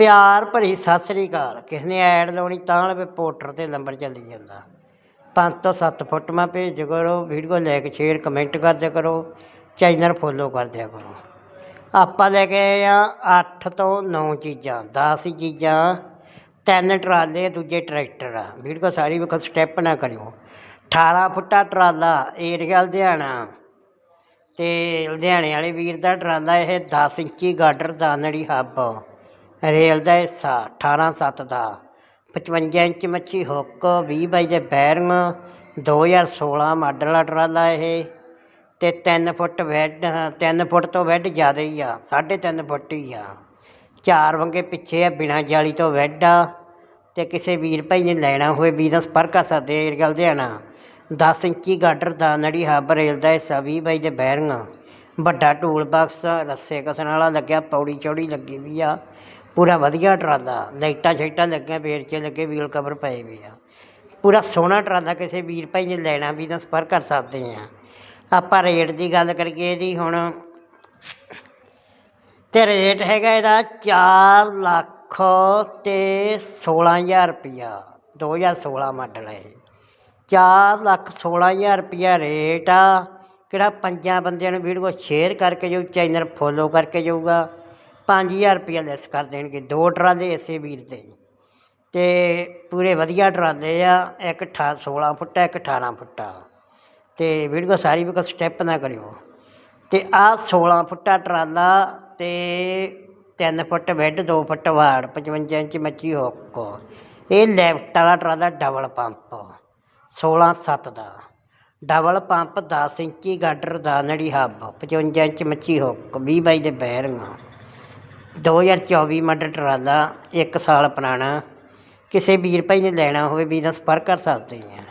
ਪਿਆਰ ਭਰੀ ਸਤਿ ਸ੍ਰੀ ਅਕਾਲ। ਕਿਸ ਨੇ ਐਡ ਲਾਉਣੀ ਤਾਂ ਲਵੇ ਪੋਟਰ ਤੇ ਨੰਬਰ ਚੱਲੀ ਜਾਂਦਾ। ਪੰਜ ਤੋਂ ਸੱਤ ਫੁੱਟ ਮਾ ਭੇਜ ਕਰੋ, ਵੀਡੀਓ ਲੈ ਕੇ ਸ਼ੇਅਰ, ਕਮੈਂਟ ਕਰ ਦਿਆ ਕਰੋ, ਚੈਨਲ ਫੋਲੋ ਕਰ ਦਿਆ ਕਰੋ। ਆਪਾਂ ਲੈ ਕੇ ਆਏ ਆ 8 ਤੋਂ 9 ਚੀਜ਼ਾਂ 10 ਚੀਜ਼ਾਂ, ਤਿੰਨ ਟਰਾਲੇ, ਦੂਜੇ ਟਰੈਕਟਰ। ਆ ਵੀਡੀਓ ਸਾਰੀ ਵੇਖੋ, ਸਟੈਪ ਨਾ ਕਰਿਓ। 18 ਫੁੱਟਾ ਟਰਾਲਾ, ਏਰੀਆ ਲੁਧਿਆਣਾ। ਤੇ ਲੁਧਿਆਣੇ ਵਾਲੇ ਵੀਰ ਦਾ ਟਰਾਲਾ ਇਹ 10 ਇੰਚੀ ਗਾਡਰ ਦਾਨੜੀ ਹੱਬ। ਰੇਲ ਦਾ ਹਿੱਸਾ 18 7 ਦਾ। 55 ਇੰਚ ਮੱਛੀ ਹੁੱਕ 20 ਬਾਈ ਦੇ ਬੈਰਿੰਗ 2016 ਮਾਡਲ ਵਾਲਾ ਟਰਾਲਾ ਇਹ। ਤੇ 3 ਫੁੱਟ ਵੈਡ 3 ਫੁੱਟ ਤੋਂ ਵੈਡ ਜ਼ਿਆਦਾ ਹੀ ਆ 3.5 ਫੁੱਟ ਹੀ ਆ। ਚਾਰ ਵੰਗੇ ਪਿੱਛੇ ਆ, ਬਿਨਾ ਜਾਲੀ ਤੋਂ ਵੈਡ ਆ। ਤੇ ਕਿਸੇ ਵੀਰ ਭਾਈ ਨੇ ਲੈਣਾ ਹੋਵੇ ਵੀਰ ਦਾ ਸੰਪਰਕ ਕਰ ਸਕਦੇ ਏਰੀਆ ਲੁਧਿਆਣਾ 10 ਇੰਚੀ ਗਾਡਰ ਦਾ ਨੜੀ ਹੱਬ ਰੇਲ ਦਾ ਹਿੱਸਾ 20 ਬਾਈ ਦੇ ਬੈਰਿੰਗ। ਵੱਡਾ ਟੂਲ ਬਾਕਸ, ਰੱਸੇ ਕਸਣ ਵਾਲਾ ਲੱਗਿਆ, ਪੌੜੀ ਚੌੜੀ ਲੱਗੀ ਵੀ ਆ। ਪੂਰਾ ਵਧੀਆ ਟਰਾਲਾ, ਲਾਈਟਾਂ ਸ਼ਾਈਟਾਂ ਲੱਗੀਆਂ ਵੇਰ 'ਚ ਲੱਗੇ ਵੀਲ ਕਵਰ ਪਏ ਵੀ ਆ। ਪੂਰਾ ਸੋਹਣਾ ਟਰਾਲਾ, ਕਿਸੇ ਵੀਰ ਭਾਈ ਨੇ ਲੈਣਾ ਵੀ ਤਾਂ ਸੰਪਰਕ ਕਰ ਸਕਦੇ ਆ। ਆਪਾਂ ਰੇਟ ਦੀ ਗੱਲ ਕਰੀਏ ਇਹਦੀ ਹੁਣ, ਤੇ ਰੇਟ ਹੈਗਾ ਇਹਦਾ 4 ਲੱਖ ਤੇ 16000 ਰੁਪਿਆ 2016 ਮਾਡਲ ਹੈ ਇਹ। 4 ਲੱਖ 16000 ਰੁਪਿਆ ਰੇਟ ਆ, ਕਿਹੜਾ ਪੰਜਾਂ ਬੰਦਿਆਂ ਨੂੰ ਵੀਡੀਓ ਸ਼ੇਅਰ ਕਰਕੇ ਜੋ ਚੈਨਲ ਫੋਲੋ ਕਰਕੇ ਜਾਊਗਾ। 5000 ਰੁਪਿਆ ਲੈਸ ਕਰ ਦੇਣਗੇ, ਦੋ ਟਰਾਲੇ ਇਸੇ ਵੀਰ ਦੇ ਤੇ ਪੂਰੇ ਵਧੀਆ ਟਰਾਲੇ ਆ, ਇੱਕ 18 16 ਫੁੱਟਾ ਇੱਕ 18 ਫੁੱਟਾ ਤੇ ਵੀਡੀਓ ਸਾਰੀ ਵੀ ਸਟੈਪ ਨਾ ਕਰਿਓ। ਤੇ ਆ 16 ਫੁੱਟਾ ਟਰਾਲਾ ਤੇ 3 ਫੁੱਟ ਬੈੱਡ 2 ਫੁੱਟ ਵਾੜ 55 ਇੰਚ ਮੱਛੀ ਹੁੱਕ। ਇਹ ਲੈਫਟ ਵਾਲਾ ਟਰਾਲਾ ਡਬਲ ਪੰਪ 16 7 ਦਾ। ਡਬਲ ਪੰਪ 10 ਇੰਚੀ ਗਾਡਰ ਦਾ ਨੜੀ ਹੱਬ 55 ਇੰਚ ਮੱਛੀ ਹੁੱਕ 20 ਬਾਈ ਦੇ ਬੈਰਿੰਗ। 2024 ਮਾਡਲ ਟਰਾਲਾ ਇੱਕ ਸਾਲ ਪੁਰਾਣਾ। ਕਿਸੇ ਵੀਰ ਭਾਈ ਨੇ ਲੈਣਾ ਹੋਵੇ ਵੀ ਤਾਂ ਸੰਪਰਕ ਕਰ ਸਕਦੇ ਹਾਂ।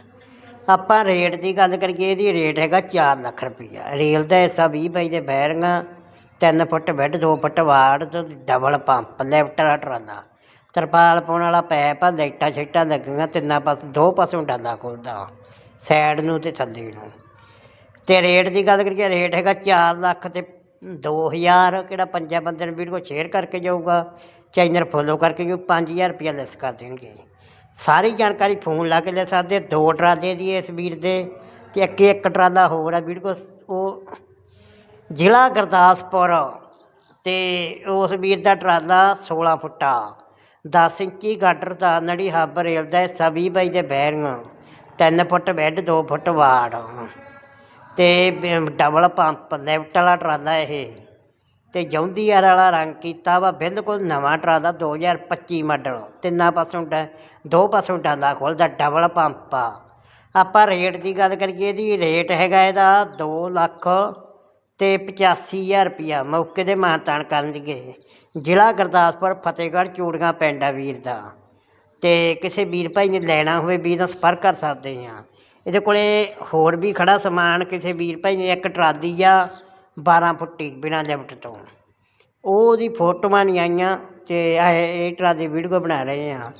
ਆਪਾਂ ਰੇਟ ਦੀ ਗੱਲ ਕਰੀਏ, ਇਹਦੀ ਰੇਟ ਹੈਗਾ 4 ਲੱਖ ਰੁਪਈਆ। ਰੇਲ ਦਾ ਹਿੱਸਾ 20 ਬਾਈ ਦੇ ਬੈਰਿੰਗਾਂ 3 ਫੁੱਟ ਬੈੱਡ 2 ਫੁੱਟ ਵਾੜ ਤੇ ਡਬਲ ਪੰਪ ਲੈਫਟ ਵਾਲਾ ਟਰਾਲਾ। ਤਰਪਾਲ ਪਾਉਣ ਵਾਲਾ ਪੈਪ ਆ, ਲਾਈਟਾਂ ਛਿੱਟਾਂ ਲੱਗੀਆਂ, ਤਿੰਨਾਂ ਪਾਸੇ, ਦੋ ਪਾਸੋਂ ਡਾਲਾ ਖੁੱਲਦਾ। ਸਾਈਡ ਨੂੰ ਤੇ ਥੱਲੇ ਨੂੰ। ਤੇ ਰੇਟ ਦੀ ਗੱਲ ਕਰੀਏ, ਰੇਟ ਹੈਗਾ 4 ਲੱਖ ਤੇ 2000 ਕਿਹੜਾ ਪੰਜਾਂ ਬੰਦਿਆਂ ਨੂੰ ਵੀਡੀਓ ਸ਼ੇਅਰ ਕਰਕੇ ਜਾਊਗਾ, ਚੈਨਲ ਫੋਲੋ ਕਰਕੇ ਜੋ 5000 ਰੁਪਇਆ ਲੈਸ ਕਰ ਦੇਣਗੇ ਸਾਰੀ ਜਾਣਕਾਰੀ ਫੋਨ ਲਾ ਕੇ ਲੈ ਸਕਦੇ, ਦੋ ਟਰਾਲੇ ਦੀ ਇਸ ਵੀਰ ਦੇ ਤੇ ਇੱਕ ਇੱਕ ਟਰਾਲਾ ਹੋਰ ਆ ਵੀਡੀਓ, ਉਹ ਜ਼ਿਲ੍ਹਾ ਗੁਰਦਾਸਪੁਰ ਤੇ ਉਸ ਵੀਰ ਦਾ ਟਰਾਲਾ 16 ਫੁੱਟਾ 10 ਇੰਚੀ ਗਾਡਰ ਦਾ ਨੜੀ ਹੱਬ ਰੇਲ ਦਾ ਹਿੱਸਾ 20 ਬਾਈ ਦੇ ਬੈਰਿੰਗ 3 ਫੁੱਟ ਬੈੱਡ 2 ਫੁੱਟ ਵਾੜ ਤੇ ਡਬਲ ਪੰਪ ਲੈਫਟ ਵਾਲਾ ਟਰਾਲਾ ਇਹ। ਤੇ ਜੌਂਦੀਆਰ ਵਾਲਾ ਰੰਗ ਕੀਤਾ ਵਾ, ਬਿਲਕੁਲ ਨਵਾਂ ਟਰਾਲਾ 2025 ਮਾਡਲ ਤਿੰਨਾਂ ਪਾਸੋਂ ਡ, ਦੋ ਪਾਸੋਂ ਡਾਲਾ ਖੋਲਦਾ ਡਬਲ ਪੰਪ ਆ। ਆਪਾਂ ਰੇਟ ਦੀ ਗੱਲ ਕਰੀਏ ਇਹਦੀ ਰੇਟ ਹੈਗਾ ਇਹਦਾ 2 ਲੱਖ ਤੇ 85000 ਰੁਪਿਆ ਮੌਕੇ ਦੇ ਮਾਨਤਾਨ ਕਰਨਗੇ ਜ਼ਿਲ੍ਹਾ ਗੁਰਦਾਸਪੁਰ, ਫਤਿਹਗੜ੍ਹ, ਚੂੜੀਆਂ ਪਿੰਡ ਆ ਵੀਰ ਦਾ। ਤੇ ਕਿਸੇ ਵੀਰ ਭਾਈ ਨੇ ਲੈਣਾ ਹੋਵੇ, ਵੀਰ ਦਾ ਸੰਪਰਕ ਕਰ ਸਕਦੇ ਆ ਇਹਦੇ ਕੋਲੇ ਹੋਰ ਵੀ ਖੜਾ ਸਮਾਨ ਕਿਸੇ ਵੀਰ ਭਾਈ ਨੇ ਇੱਕ ਟਰਾਲੀ ਆ 12 ਫੁੱਟੀ ਬਿਨਾਂ ਲਿਫਟ ਤੋਂ। ਉਹਦੀ ਫੋਟੋਆਂ ਨਹੀਂ ਆਈਆਂ ਤੇ ਇਹ ਇਹ ਟਰਾਲੀ ਵੀਡੀਓ ਬਣਾ ਰਹੇ ਆ।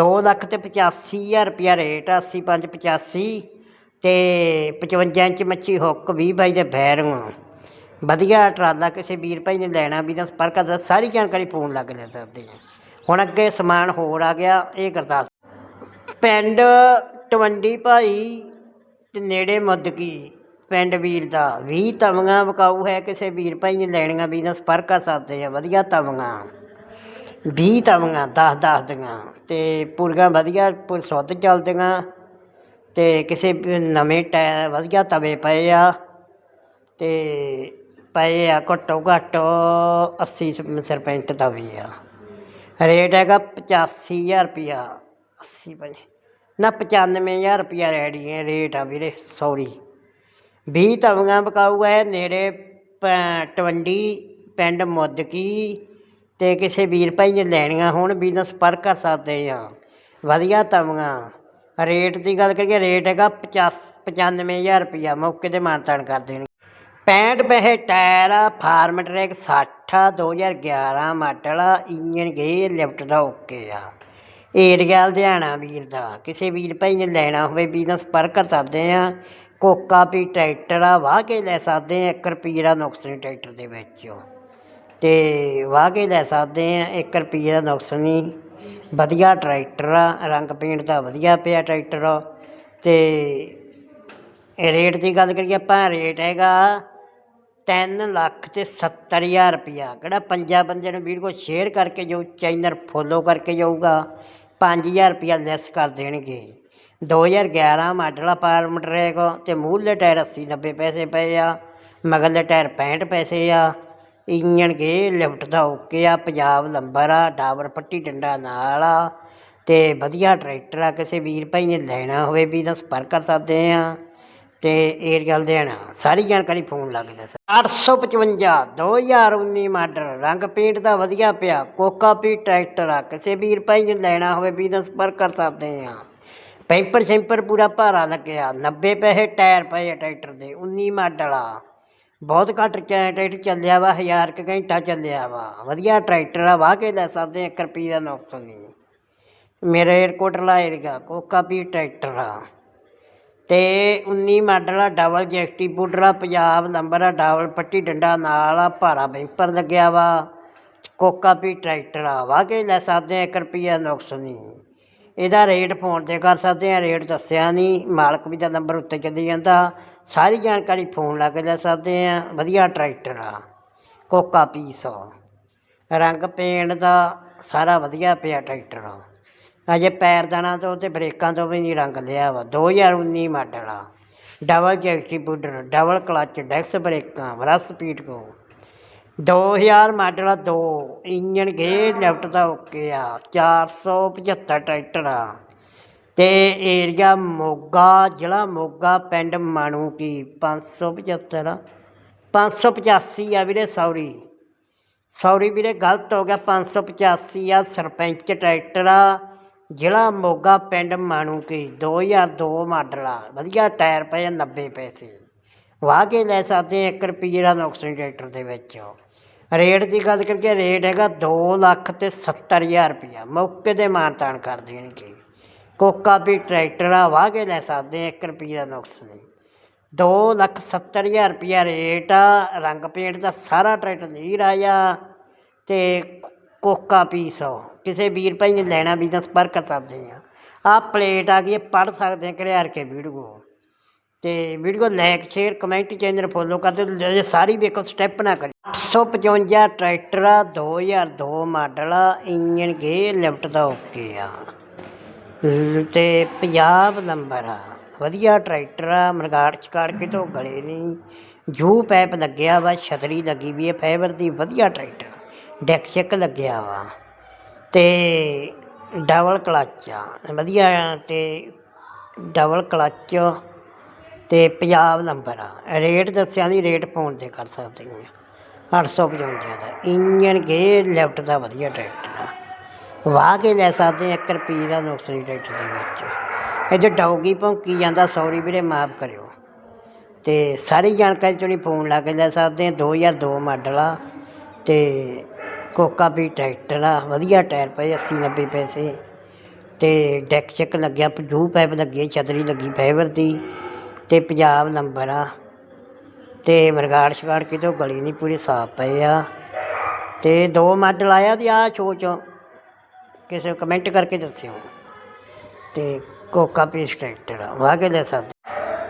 2 ਲੱਖ ਤੇ 85000 ਰੁਪਿਆ ਰੇਟ 80 5 85 ਤੇ 55 ਇੰਚ ਮੱਛੀ ਹੁੱਕ 20 ਬਾਈ ਦੇ ਬੈਰਿੰਗ ਵਧੀਆ ਟਰਾਲਾ ਕਿਸੇ ਵੀਰ ਭਾਈ ਨੇ ਲੈਣਾ ਵੀ ਤਾਂ ਸੰਪਰਕ ਕਰ ਸਾਰੀ ਜਾਣਕਾਰੀ ਫੋਨ ਲੱਗ ਲੈ ਸਕਦੇ ਆ। ਹੁਣ ਅੱਗੇ ਸਮਾਨ ਹੋਰ ਆ ਗਿਆ, ਇਹ ਗੁਰਦਾਸ ਪਿੰਡ ਟਵੰਡੀ ਭਾਈ ਤੇ ਨੇੜੇ ਮੁੱਦਕੀ ਪਿੰਡ ਵੀਰ ਦਾ। ਵੀਹ ਤਵੀਆਂ ਵਿਕਾਊ ਹੈ ਕਿਸੇ ਵੀਰ ਭਾਈ ਨੇ ਲੈਣੀਆਂ ਵੀ ਤਾਂ ਸੰਪਰਕ ਕਰ ਸਕਦੇ ਆ ਵਧੀਆ ਤਵੀਆਂ ਵੀਹ ਤਵੀਆਂ 10 10 ਦੀਆਂ। ਤੇ ਪੂਰੀਆਂ ਵਧੀਆ ਪੂਰ ਸੁੱਧ ਚੱਲਦੀਆਂ। ਅਤੇ ਕਿਸੇ ਨਵੇਂ ਟਾਇਰ ਵਧੀਆ ਤਵੇ ਪਏ ਆ। ਅਤੇ ਪਏ ਆ ਘੱਟੋ ਘੱਟ 80 ਸਰਪੈਂਟ ਤਵੇ ਆ। ਰੇਟ ਹੈਗਾ 85000 ਰੁਪਿਆ 80 ਪੰਜ ਨਾ 95000 ਰੁਪਿਆ ਰੈਡੀ ਹੈ ਰੇਟ ਆ ਵੀਰੇ ਸੌਰੀ 20 ਤਵੀਆਂ ਬਕਾਊ ਹੈ ਨੇੜੇ ਪ- ਟਵੰਡੀ, ਪਿੰਡ ਮੁੱਦਕੀ ਤੇ ਕਿਸੇ ਵੀਰ ਭਾਈ ਨੇ ਲੈਣੀਆਂ ਹੋਣ ਵੀ ਨਾਲ ਸੰਪਰਕ ਕਰ ਸਕਦੇ ਆ। ਵਧੀਆ ਤਵੀਆਂ। ਰੇਟ ਦੀ ਗੱਲ ਕਰੀਏ ਰੇਟ ਹੈਗਾ 50 95000 ਰੁਪਿਆ ਮੌਕੇ ਤੇ ਮਾਨਤਾਨ ਕਰ ਦੇਣੀ 65 ਪੈਸੇ ਟਾਇਰ ਆ, ਫਾਰਮ ਟਰੈਕ 60 2011 ਮਾਡਲ ਆ ਇੰਜਨ ਗੇਅਰ ਲਿਫਟ ਦਾ ਓਕੇ ਆ। ਏਰੀਆ ਲੁਧਿਆਣਾ ਵੀਰ ਦਾ। ਕਿਸੇ ਵੀਰ ਭਾਈ ਨੇ ਲੈਣਾ ਹੋਵੇ ਵੀ ਨਾਲ ਸੰਪਰਕ ਕਰ ਸਕਦੇ ਆ। ਕੋਕਾ ਵੀ ਟਰੈਕਟਰ ਆ, ਵਾਹ ਕੇ ਲੈ ਸਕਦੇ ਆ 1 ਰੁਪਈਏ ਦਾ ਨੁਕਸ ਨਹੀਂ ਟਰੈਕਟਰ ਦੇ ਵਿੱਚ। ਤੇ ਵਾਹ ਕੇ ਲੈ ਸਕਦੇ ਆ 1 ਰੁਪਈਏ ਦਾ ਨੁਕਸ ਨਹੀਂ। ਵਧੀਆ ਟਰੈਕਟਰ ਆ, ਰੰਗ ਪੇਂਟ ਦਾ ਵਧੀਆ ਪਿਆ ਟਰੈਕਟਰ। ਤੇ ਇਹ ਰੇਟ ਦੀ ਗੱਲ ਕਰੀਏ ਆਪਾਂ, ਰੇਟ ਹੈਗਾ ਤਿੰਨ ਲੱਖ ਤੇ ਸੱਤਰ ਹਜ਼ਾਰ ਰੁਪਈਆ। ਕਿਹੜਾ ਪੰਜਾਂ ਬੰਦੇ ਨੂੰ ਵੀਡੀਓ ਸ਼ੇਅਰ ਕਰਕੇ ਜੋ ਚੈਨਲ ਫੋਲੋ ਕਰਕੇ ਜਾਊਗਾ। 5000 ਰੁਪਈਆ ਲੈਸ ਕਰ ਦੇਣਗੇ। 2011 ਮਾਡਲ ਆ ਪਾਰਮਟ ਰੇਕ ਤੇ ਮੂਹਰਲੇ ਟਾਇਰ 80 90 ਪੈਸੇ ਪਏ ਆ, ਮਗਰਲੇ ਟਾਇਰ 65 ਪੈਸੇ ਆ। ਇੰਜਣ ਗੇ, ਲਿਫਟ ਦਾ ਓਕੇ ਆ, ਪੰਜਾਬ ਲੰਬਰ ਆ, ਡਾਬਰ ਪੱਟੀ ਡੰਡਾ ਨਾਲ ਆ, ਤੇ ਵਧੀਆ ਟਰੈਕਟਰ ਆ, ਕਿਸੇ ਵੀਰ ਭਾਈ ਨੇ ਲੈਣਾ ਹੋਵੇ ਵੀ ਤਾਂ ਸੰਪਰਕ ਕਰ ਸਕਦੇ ਆ। ਤੇ ਏਰੀਆ ਦੇਣਾ, ਸਾਰੀ ਜਾਣਕਾਰੀ ਫੋਨ ਲੱਗਦਾ ਸਰ 855 2019 ਮਾਡਲ, ਰੰਗ ਪੇਂਟ ਦਾ ਵਧੀਆ ਪਿਆ, ਕੋਕਾ ਪੀ ਟਰੈਕਟਰ ਆ, ਕਿਸੇ ਵੀਰ ਭਾਈ ਨੇ ਲੈਣਾ ਹੋਵੇ ਵੀ ਦਾ ਸੰਪਰਕ ਕਰ ਸਕਦੇ ਆ। ਪੈਂਪਰ ਸ਼ੈਂਪਰ ਪੂਰਾ ਭਾਰਾ ਲੱਗਿਆ 90 ਪੈਸੇ ਟਾਇਰ ਪਏ ਆ ਟਰੈਕਟਰ ਦੇ 19 ਮਾਡਲ ਆ। ਬਹੁਤ ਘੱਟ ਟਰੈਕਟਰ ਚੱਲਿਆ ਵਾ 1000 ਕੁ ਘੰਟਾ ਚੱਲਿਆ ਵਾ। ਵਧੀਆ ਟਰੈਕਟਰ ਆ, ਵਾਹ ਕੇ ਲੈ ਸਕਦੇ 1 ਰੁਪਈਏ ਦਾ ਨੁਕਸ ਨਹੀਂ। ਮੇਰੇ ਏਅਰਕੋਟਲਾ ਏਰੀਆ ਕੋਕਾ ਪੀ ਟਰੈਕਟਰ ਆ। ਤੇ 19 ਮਾਡਲ ਆ, ਡਬਲ ਜੈਕਟੀ ਬੁੱਡਰ ਆ, ਪੰਜਾਬ ਨੰਬਰ ਆ, ਡਬਲ ਪੱਟੀ ਡੰਡਾ ਨਾਲ ਆ, ਭਾਰਾ ਬੈਂਪਰ ਲੱਗਿਆ ਵਾ, ਕੋਕਾ ਪੀ ਟਰੈਕਟਰ ਆ ਵਾ ਕੇ ਲੈ ਸਕਦੇ ਆ 1 ਰੁਪਈਆ ਨੁਕਸ ਨਹੀਂ। ਇਹਦਾ ਰੇਟ ਫੋਨ ਤੇ ਕਰ ਸਕਦੇ ਆ, ਰੇਟ ਦੱਸਿਆ ਨਹੀਂ, ਮਾਲਕ ਵੀ ਦਾ ਨੰਬਰ ਉੱਤੇ ਚੱਲੀ ਜਾਂਦਾ, ਸਾਰੀ ਜਾਣਕਾਰੀ ਫੋਨ ਲਾ ਕੇ ਲੈ ਸਕਦੇ ਆ, ਵਧੀਆ ਟਰੈਕਟਰ ਆ, ਕੋਕਾ ਪੀਸ ਰੰਗ ਪੇਂਟ ਦਾ ਸਾਰਾ ਵਧੀਆ ਪਿਆ ਟਰੈਕਟਰ ਆ ਅਜੇ ਪੈਰਦਾਨਾਂ ਤੋਂ ਤੇ ਬ੍ਰੇਕਾਂ ਤੋਂ ਵੀ ਨਹੀਂ ਰੰਗ ਲਿਆ ਵਾ। 2019 ਮਾਡਲ ਆ। ਡਬਲ ਜੈਕਟੀ ਬੁੱਡਰ ਡਬਲ ਕਲਚ, ਡੈਕਸ ਬ੍ਰੇਕਾਂ ਬੜਾ ਸਪੀਡ ਕੋ। 2000 ਮਾਡਲ ਆ, ਦੋ। ਇੰਜਨ ਗੇਅਰ ਲੈਫਟ ਦਾ ਓਕੇ ਆ। 475 ਟਰੈਕਟਰ ਆ। ਤੇ ਏਰੀਆ ਮੋਗਾ, ਜ਼ਿਲ੍ਹਾ ਮੋਗਾ, ਪਿੰਡ ਮਾਣੂ ਕੀ 575 585 ਆ। ਵੀਰੇ ਸੌਰੀ। ਸੌਰੀ ਵੀਰੇ, ਗਲਤ ਹੋ ਗਿਆ। 585 ਆ। ਸਰਪੰਚ ਟਰੈਕਟਰ ਆ। ਜ਼ਿਲ੍ਹਾ ਮੋਗਾ ਪਿੰਡ ਮਾਣੂ ਕੀ 2002 ਮਾਡਲ। ਆ ਵਧੀਆ ਟਾਇਰ ਪਏ ਆ 90 ਪੈਸੇ। ਵਾਹ ਕੇ ਲੈ ਸਕਦੇ 1 ਰੁਪਈਏ ਦਾ ਨੁਕਸਾਨ ਟਰੈਕਟਰ ਦੇ ਵਿੱਚ। ਰੇਟ ਦੀ ਗੱਲ ਕਰੀਏ, ਰੇਟ ਹੈਗਾ 2 ਲੱਖ ਤੇ 70 ਹਜ਼ਾਰ ਰੁਪਈਆ। ਮੌਕੇ ਤੇ ਮਾਨਤਾਨ ਕਰ ਦੇਣਗੇ। ਕੋਕਾ ਵੀ ਟਰੈਕਟਰ ਆ, ਵਾਹ ਕੇ ਲੈ ਸਕਦੇ 1 ਰੁਪਈਏ ਦਾ ਨੁਕਸ ਨਹੀਂ। ਦੋ ਲੱਖ ਸੱਤਰ ਹਜ਼ਾਰ ਰੁਪਈਆ ਰੇਟ ਆ, ਰੰਗ ਪੇਂਟ ਦਾ ਸਾਰਾ ਟਰੈਕਟਰ ਨੀਰ ਆਇਆ ਤੇ ਕੋਕਾ ਪੀਸ ਕਿਸੇ ਵੀਰ ਭਾਈ ਨੇ ਲੈਣਾ ਵੀ ਤਾਂ ਸੰਪਰਕ ਕਰ ਸਕਦੇ ਆ। ਆਹ ਪਲੇਟ ਆ ਗਈ ਪੜ ਸਕਦੇ ਆ ਘਰਿਆਰ ਕੇ ਵੀਡੀਓ। ਤੇ video like share comment channel follow ਕਰ ਦਿਓ, ਜੇ ਸਾਰੀ ਵੇਖੋ ਸਟੈਪ ਨਾ ਕਰੀ 855 ਟਰੈਕਟਰ ਆ 2002 ਮਾਡਲ ਆ ਇੰਜਨ ਗੇ ਲਿਫਟ ਦਾ ਓਕੇ ਆ। ਲ- ਤੇ ਪੰਜਾਬ ਨੰਬਰ ਆ। ਵਧੀਆ ਟਰੈਕਟਰ ਆ ਮਰਗਾੜ ਚਕਾੜ ਕੇ ਤੋਂ ਗਲੇ ਨਹੀਂ। ਜੂ ਪੈਪ ਲੱਗਿਆ ਵਾ, ਛਤਰੀ ਲੱਗੀ ਵੀ ਹੈ ਫਾਈਬਰ ਦੀ ਵਧੀਆ ਟਰੈਕਟਰ। ਡੈਕ ਚੈੱਕ ਲੱਗਿਆ ਵਾ ਤੇ ਡਬਲ ਕਲੱਚ ਆ। ਵਧੀਆ ਤੇ ਡਬਲ ਕਲੱਚ ਤੇ ਪੰਜਾਬ ਨੰਬਰ ਆ। ਰੇਟ ਦੱਸਿਆ ਨਹੀਂ, ਰੇਟ ਫੋਨ ਤੇ ਕਰ ਸਕਦੇ ਹਾਂ। 855 ਦਾ। ਇੰਜਨ ਗੇਅਰ ਲੈਫਟ ਦਾ ਵਧੀਆ ਟਰੈਕਟਰ ਆ। ਵਾਹ ਕੇ ਲੈ ਸਕਦੇ 1 ਰੁਪਈਏ ਦਾ ਨੁਕਸਾਨੀ ਟਰੈਕਟਰ ਦੇ ਵਿੱਚ। ਇਹ ਜੋ ਡੌਗੀ ਭੌਂਕੀ ਜਾਂਦਾ, ਸੌਰੀ ਵੀਰੇ, ਮਾਫ ਕਰਿਓ। ਤੇ ਸਾਰੀ ਜਾਣਕਾਰੀ ਚੋਂ ਫੋਨ ਲਾ ਕੇ ਲੈ ਸਕਦੇ ਆ 2002 ਮਾਡਲ ਆ ਤੇ ਕੋਕਾ ਵੀ ਟਰੈਕਟਰ ਆ, ਵਧੀਆ ਟਾਇਰ ਪਏ 80 90 ਪੈਸੇ। ਤੇ ਡੈਕ ਚੈੱਕ ਲੱਗਿਆ, ਜੂ ਪੈਪ ਲੱਗੀ ਛਤਰੀ ਲੱਗੀ ਫਾਈਬਰ ਦੀ, ਤੇ ਪੰਜਾਬ ਨੰਬਰ ਆ। ਤੇ ਮਰਗਾੜ ਸ਼ਗਾੜ ਕਿਤੋਂ ਗਲੀ ਨਹੀਂ, ਪੂਰੇ ਸਾਫ਼ ਪਏ ਆ। ਤੇ ਦੋ ਮਾਡਲ ਆਇਆ ਤੇ ਆ 'ਚੋਂ। ਕਿਸੇ ਕਮੈਂਟ ਕਰਕੇ ਦੱਸਿਓ। ਤੇ ਕੋਕਾ ਪੀਸ ਟਰੈਕਟਰ ਆ, ਵਾਹ ਕੇ ਲੈ ਸਕਦੇ।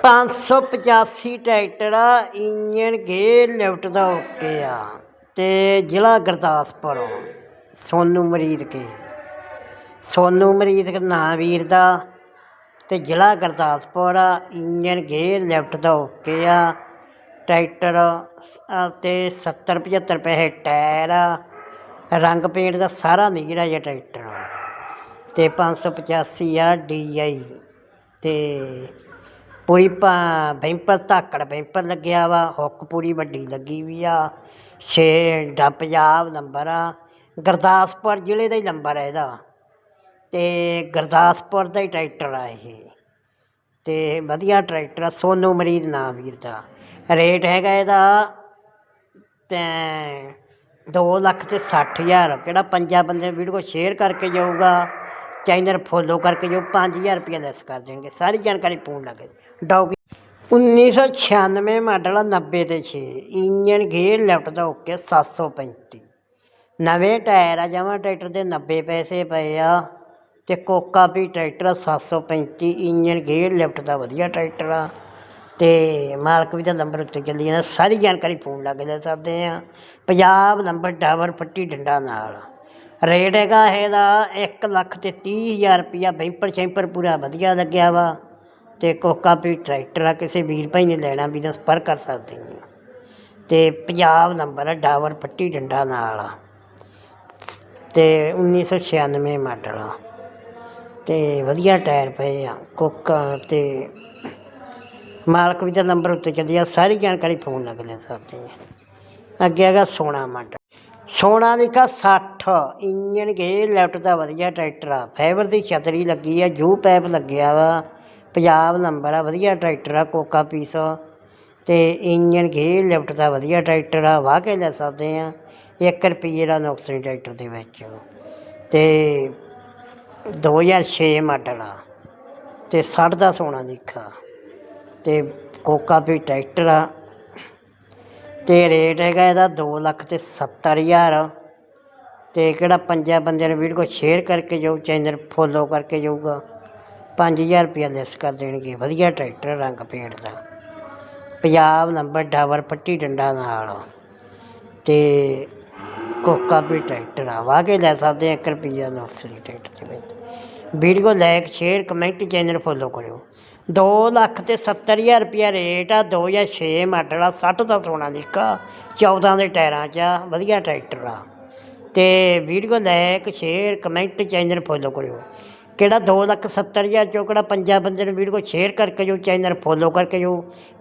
585 ਟਰੈਕਟਰ ਆ ਇੰਜਨ ਗੇਅਰ ਲਿਫਟ ਦਾ ਓਕੇ ਆ। ਅਤੇ ਜ਼ਿਲ੍ਹਾ ਗੁਰਦਾਸਪੁਰ ਸੋਨੂੰ ਮਰੀਦ ਕੇ। ਸੋਨੂ ਮਰੀਦ ਨਾਂ ਵੀਰ ਦਾ ਅਤੇ ਜ਼ਿਲ੍ਹਾ ਗੁਰਦਾਸਪੁਰ ਆ ਇੰਜਨ ਗੇਅਰ ਲਿਫਟ ਦਾ ਓਕੇ ਆ। ਟਰੈਕਟਰ ਸ- ਅ, ਤੇ 70 75 ਪੈਸੇ ਟਾਇਰ ਆ। ਰੰਗ ਪੇਂਟ ਦਾ ਸਾਰਾ ਨੀਰਾ ਜਿਹਾ ਟਰੈਕਟਰ ਆ। ਤੇ 585 ਆ ਡੀ ਆਈ ਅਤੇ ਪੂਰੀ ਭਾ ਬੈਂਪਰ ਧਾਕੜ ਬੈਂਪਰ ਲੱਗਿਆ ਵਾ। ਹੁੱਕ ਪੂਰੀ ਵੱਡੀ ਲੱਗੀ ਵੀ ਆ। ਛੇ ਡਾ ਪੰਜਾਬ ਨੰਬਰ ਆ, ਗੁਰਦਾਸਪੁਰ ਜ਼ਿਲ੍ਹੇ ਦਾ ਹੀ ਨੰਬਰ ਹੈ ਇਹਦਾ। ਅਤੇ ਗੁਰਦਾਸਪੁਰ ਦਾ ਹੀ ਟਰੈਕਟਰ ਆ ਇਹ। ਅਤੇ ਵਧੀਆ ਟਰੈਕਟਰ ਆ, ਸੋਨੂੰ ਮਰੀਦ ਨਾਂ ਵੀਰ ਦਾ। ਰੇਟ ਹੈਗਾ ਇਹਦਾ ਤੇ 2 ਲੱਖ ਅਤੇ ਸੱਠ ਹਜ਼ਾਰ। ਕਿਹੜਾ ਪੰਜਾਂ ਬੰਦੇ ਵੀਡੀਓ ਸ਼ੇਅਰ ਕਰਕੇ ਜਾਊਗਾ, ਚੈਨਲ ਫੋਲੋ ਕਰਕੇ ਜੋ 5000 ਰੁਪਏ ਲੈਸ ਕਰ ਦੇਣਗੇ। ਸਾਰੀ ਜਾਣਕਾਰੀ ਫੋਨ ਲੱਗੇ। ਡੌਗੀ 1996 ਮਾਡਲ ਆ, 90 ਤੇ 6 ਇੰਜਨ ਗੇਅਰ ਲੈਫਟ ਦਾ ਓਕੇ 735 ਨਵੇਂ ਟਾਇਰ ਆ ਜਮਾ ਟਰੈਕਟਰ ਦੇ 90 ਪੈਸੇ ਪਏ ਆ ਤੇ ਕੋਕਾ ਵੀ ਟਰੈਕਟਰ ਆ 735 ਇੰਜਨ ਗੇਅਰ ਲੈਫਟ ਦਾ ਵਧੀਆ ਟਰੈਕਟਰ ਆ ਤੇ ਮਾਲਕ ਵੀ ਦਾ ਨੰਬਰ ਉੱਤੇ ਚੱਲੀ ਜਾਂਦਾ ਸਾਰੀ ਜਾਣਕਾਰੀ ਫੋਨ ਲੱਗ ਜਾ ਸਕਦੇ ਆ। ਪੰਜਾਬ ਨੰਬਰ ਡਾਵਰ ਪੱਟੀ ਡੰਡਾ ਨਾਲ। ਰੇਟ ਹੈਗਾ ਇਹਦਾ 1 ਲੱਖ ਤੇ 30 ਹਜ਼ਾਰ ਰੁਪਇਆ ਬੈਂਪਰ ਸ਼ੈਂਪਰ ਪੂਰਾ ਵਧੀਆ ਲੱਗਿਆ ਵਾ। ਅਤੇ ਕੋਕਾ ਵੀ ਟਰੈਕਟਰ ਆ, ਕਿਸੇ ਵੀਰ ਭਾਈ ਨੇ ਲੈਣਾ ਵੀ ਤਾਂ ਸੰਪਰਕ ਕਰ ਸਕਦੇ ਹੋ। ਅਤੇ ਪੰਜਾਬ ਨੰਬਰ ਆ ਡਾਵਰ ਪੱਟੀ ਡੰਡਾ ਨਾਲ ਅਤੇ ਉੱਨੀ ਸੌ ਛਿਆਨਵੇਂ ਮਾਡਲ ਆ। ਅਤੇ ਵਧੀਆ ਟਾਇਰ ਪਏ ਆ, ਕੋਕਾ ਅਤੇ ਮਾਲਕ ਵੀ ਦਾ ਨੰਬਰ ਉੱਤੇ ਚੱਲੀ ਆ, ਸਾਰੀ ਜਾਣਕਾਰੀ ਫੋਨ ਲੱਗ ਲੈ ਸਕਦੇ ਆ ਅੱਗੇ ਹੈਗਾ ਸੋਨਾ ਮਾਡਲ। ਸੋਨਾ ਲਿਖਾ 60 ਇੰਜਨ ਗੇਅਰ ਲੈਫਟ ਦਾ ਵਧੀਆ ਟਰੈਕਟਰ ਆ। ਫਾਈਬਰ ਦੀ ਛਤਰੀ ਲੱਗੀ ਆ, ਜੂ ਪੈਪ ਲੱਗਿਆ ਵਾ। ਪੰਜਾਬ ਨੰਬਰ ਆ, ਵਧੀਆ ਟਰੈਕਟਰ ਆ, ਕੋਕਾ ਪੀਸ ਅਤੇ ਇੰਜਨ ਗੇਅਰ ਲਿਫਟ ਦਾ ਵਧੀਆ ਟਰੈਕਟਰ ਆ, ਵਾਹ ਕੇ ਲੈ ਸਕਦੇ ਆ। ਇੱਕ ਰੁਪਈਏ ਦਾ ਨੁਕਸ ਨਹੀਂ ਟਰੈਕਟਰ ਦੇ ਵਿੱਚ। ਤੇ 2006 ਮਾਡਲ ਆ। ਅਤੇ 60 ਦਾ ਸੋਨਾ ਲਿਖਾ ਅਤੇ ਕੋਕਾ ਵੀ ਟਰੈਕਟਰ ਆ। ਤੇ ਰੇਟ ਹੈਗਾ ਇਹਦਾ 2 ਲੱਖ ਤੇ 70 ਹਜ਼ਾਰ। ਤੇ ਕਿਹੜਾ ਪੰਜਾਂ ਬੰਦਿਆਂ ਨੂੰ ਵੀਡੀਓ ਸ਼ੇਅਰ ਕਰਕੇ ਜਾਊ, ਚੈਨਲ ਫੋਲੋ ਕਰਕੇ ਜਾਊਗਾ। 5000 ਰੁਪਇਆ ਲੈਸ ਕਰ ਦੇਣਗੇ। ਵਧੀਆ ਟਰੈਕਟਰ ਰੰਗ ਪੇਂਟ ਦਾ। ਪੰਜਾਬ ਨੰਬਰ ਡਾਵਰ ਪੱਟੀ ਡੰਡਾ ਨਾਲ। ਤੇ ਕੋਕਾ ਵੀ ਟਰੈਕਟਰ ਆ। ਵਾ ਕੇ ਲੈ ਸਕਦੇ ਆ 1 ਰੁਪਈਆ ਨਰਸਰੀ ਟਰੈਕਟਰ ਦੇ ਵਿੱਚ। Video like share, comment channel follow ਕਰਿਓ। 2 ਲੱਖ ਤੇ 70000 ਰੁਪਇਆ ਰੇਟ ਆ। 2006 ਮਾਡਲ ਆ 60 ਦਾ ਸੋਨਾ ਲਿਖਾ 14 ਦੇ ਟਾਇਰਾਂ 'ਚ ਆ। ਵਧੀਆ ਟਰੈਕਟਰ ਆ। ਤੇ video like share, comment channel follow ਕਰਿਓ। ਕਿਹੜਾ 2 ਲੱਖ 70 ਹਜ਼ਾਰ ਚੋਂ ਕਿਹੜਾ ਪੰਜਾਂ ਬੰਦੇ ਨੂੰ ਵੀਡੀਓ ਸ਼ੇਅਰ ਕਰਕੇ ਜੋ ਚੈਨਲ ਫੋਲੋ ਕਰਕੇ ਜੋ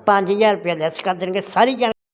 5000 ਰੁਪਇਆ ਲੈਸ ਕਰ ਦੇਣਗੇ, ਸਾਰੀ ਜਾਣ